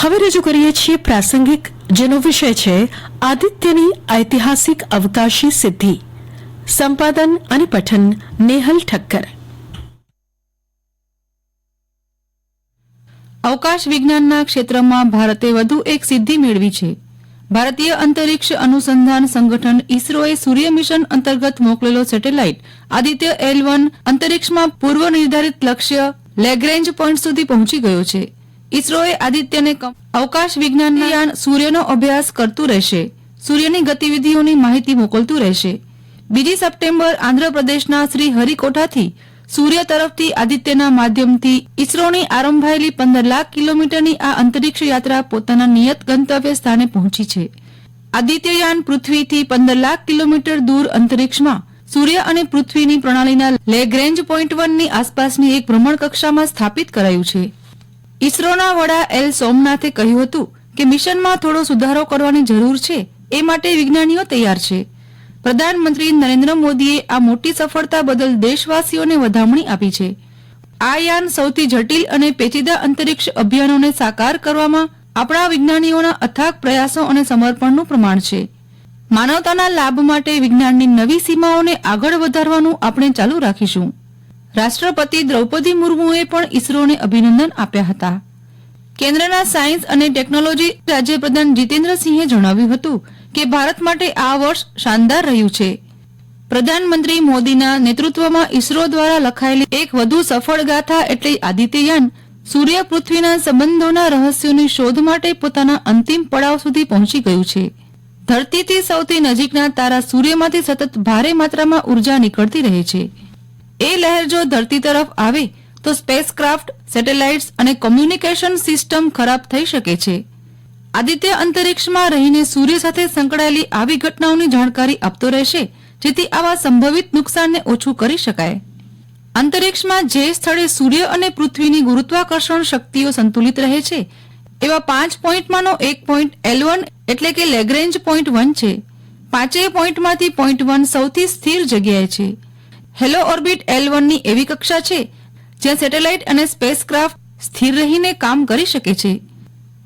હવે રજૂ કરીએ છીએ પ્રાસંગિક, જેનો વિષય છે આદિત્યની ઐતિહાસિક અવકાશી સિદ્ધિ. સંપાદન અને પઠન, નેહલ ઠક્કર. અવકાશ વિજ્ઞાનના ક્ષેત્રમાં ભારતે વધુ એક સિદ્ધિ મેળવી છે. ભારતીય અંતરિક્ષ અનુસંધાન સંગઠન ઇસરોએ સૂર્ય મિશન અંતર્ગત મોકલેલો સેટેલાઇટ આદિત્ય એલ વન અંતરિક્ષમાં પૂર્વ નિર્ધારિત લક્ષ્ય લેગ્રેન્જ પોઇન્ટ સુધી પહોંચી ગયો છે. ઇસરોએ આદિત્યને અવકાશ વિજ્ઞાનના યાન સૂર્યનો અભ્યાસ કરતું રહેશે. સૂર્યની ગતિવિધિઓની માહિતી મોકલતું રહેશે. બીજી સપ્ટેમ્બર આંધ્રપ્રદેશના શ્રી હરિકોટાથી સૂર્ય તરફથી આદિત્યના માધ્યમથી ઇસરોની આરંભાયેલી પંદર લાખ કિલોમીટરની આ અંતરિક્ષ યાત્રા પોતાના નિયત ગંતવ્ય સ્થાને પહોંચી છે. આદિત્યયાન પૃથ્વીથી પંદર લાખ કિલોમીટર દૂર અંતરિક્ષમાં સૂર્ય અને પૃથ્વીની પ્રણાલીના લેગ્રેન્જ પોઈન્ટ વનની આસપાસની એક ભ્રમણ કક્ષામાં સ્થાપિત કરાયું છે. ઇસરોના વડા એલ સોમનાથે કહ્યું હતું કે મિશનમાં થોડો સુધારો કરવાની જરૂર છે, એ માટે વિજ્ઞાનીઓ તૈયાર છે. પ્રધાનમંત્રી નરેન્દ્ર મોદીએ આ મોટી સફળતા બદલ દેશવાસીઓને વધામણી આપી છે. આ યાન સૌથી જટિલ અને પેચીદા અંતરિક્ષ અભિયાનોને સાકાર કરવામાં આપણા વિજ્ઞાનીઓના અથાગ પ્રયાસો અને સમર્પણનું પ્રમાણ છે. માનવતાના લાભ માટે વિજ્ઞાનની નવી સીમાઓને આગળ વધારવાનું આપણે ચાલુ રાખીશું. રાષ્ટ્રપતિ દ્રૌપદી મુર્મુએ પણ ઇસરોને અભિનંદન આપ્યા હતા. કેન્દ્રના સાયન્સ અને ટેકનોલોજી રાજ્યપ્રધાન જીતેન્દ્રસિંહે જણાવ્યું હતું કે ભારત માટે આ વર્ષ શાનદાર રહ્યું છે. પ્રધાનમંત્રી મોદીના નેતૃત્વમાં ઇસરો દ્વારા લખાયેલી એક વધુ સફળ ગાથા એટલે આદિત્યયાન, સૂર્ય પૃથ્વીના સંબંધોના રહસ્યોની શોધ માટે પોતાના અંતિમ પડાવ સુધી પહોંચી ગયું છે. ધરતીથી સૌથી નજીકના તારા સૂર્યમાંથી સતત ભારે માત્રામાં ઊર્જા નીકળતી રહે છે. એ લહેર જો ધરતી તરફ આવે, તો સ્પેસક્રાફ્ટ સેટેલાઇટ્સ અને કોમ્યુનિકેશન સિસ્ટમ ખરાબ થઈ શકે છે. આદિત્ય અંતરિક્ષમાં રહીને સૂર્ય સાથે સંકળાયેલી આવી ઘટનાઓની જાણકારી આપતો રહેશે, જેથી આવા સંભવિત નુકસાનને ઓછું કરી શકાય. અંતરિક્ષમાં જે સ્થળે સૂર્ય અને પૃથ્વીની ગુરુત્વાકર્ષણ શક્તિઓ સંતુલિત રહે છે, એવા પાંચ પોઈન્ટમાંનો એક પોઈન્ટ એલ વન એટલે કે લેગ્રેન્જ પોઈન્ટ વન છે. પાંચેય પોઈન્ટમાંથી પોઈન્ટ વન સૌથી સ્થિર જગ્યાએ છે. હેલો ઓર્બિટ એલ વનની એવી કક્ષા છે, જ્યાં સેટેલાઇટ અને સ્પેસક્રાફ્ટ સ્થિર રહીને કામ કરી શકે છે.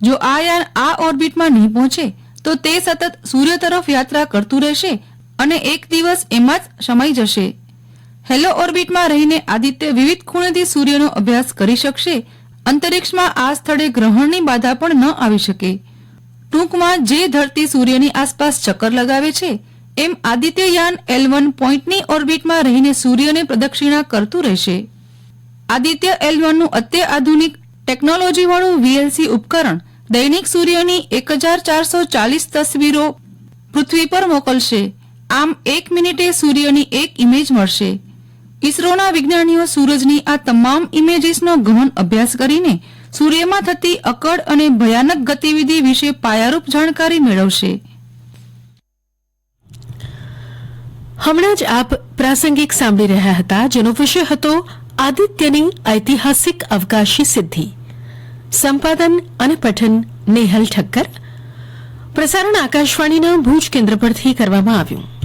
જો આ યાન આ ઓર્બિટમાં નહીં પહોંચે, તો તે સતત સૂર્ય તરફ યાત્રા કરતું રહેશે અને એક દિવસ એમાં જ સમાઈ જશે. હેલો ઓર્બિટમાં રહીને આદિત્ય વિવિધ ખૂણેથી સૂર્યનો અભ્યાસ કરી શકશે. અંતરિક્ષમાં આ સ્થળે ગ્રહણની બાધા પણ ન આવી શકે. ટૂંકમાં જે ધરતી સૂર્યની આસપાસ ચક્કર લગાવે છે એમ આદિત્યયાન એલ વન પોઈન્ટની ઓર્બિટમાં રહીને સૂર્યને પ્રદક્ષિણા કરતું રહેશે. આદિત્ય એલ વનનું અત્યાધુનિક ટેકનોલોજીવાળું વીએલસી ઉપકરણ દૈનિક સૂર્યની એક હજાર ચારસો ચાલીસ તસવીરો પૃથ્વી પર મોકલશે. આમ એક મિનિટે સૂર્યની એક ઇમેજ મળશે. ઇસરોના વિજ્ઞાનીઓ સૂરજની આ તમામ ઇમેજીસનો ગહન અભ્યાસ કરીને સૂર્યમાં થતી અકળ અને ભયાનક ગતિવિધિ વિશે પાયારૂપ જાણકારી મેળવશે. હમણાં જ આપ પ્રાસંગિક સાંભળી રહ્યા હતા, જેનો વિષય હતો આદિત્યની ઐતિહાસિક અવકાશી સિદ્ધિ. સંપાદન અને પઠન નેહલ ઠક્કર. પ્રસારણ આકાશવાણીના ભુજ કેન્દ્ર પરથી કરવામાં આવ્યું.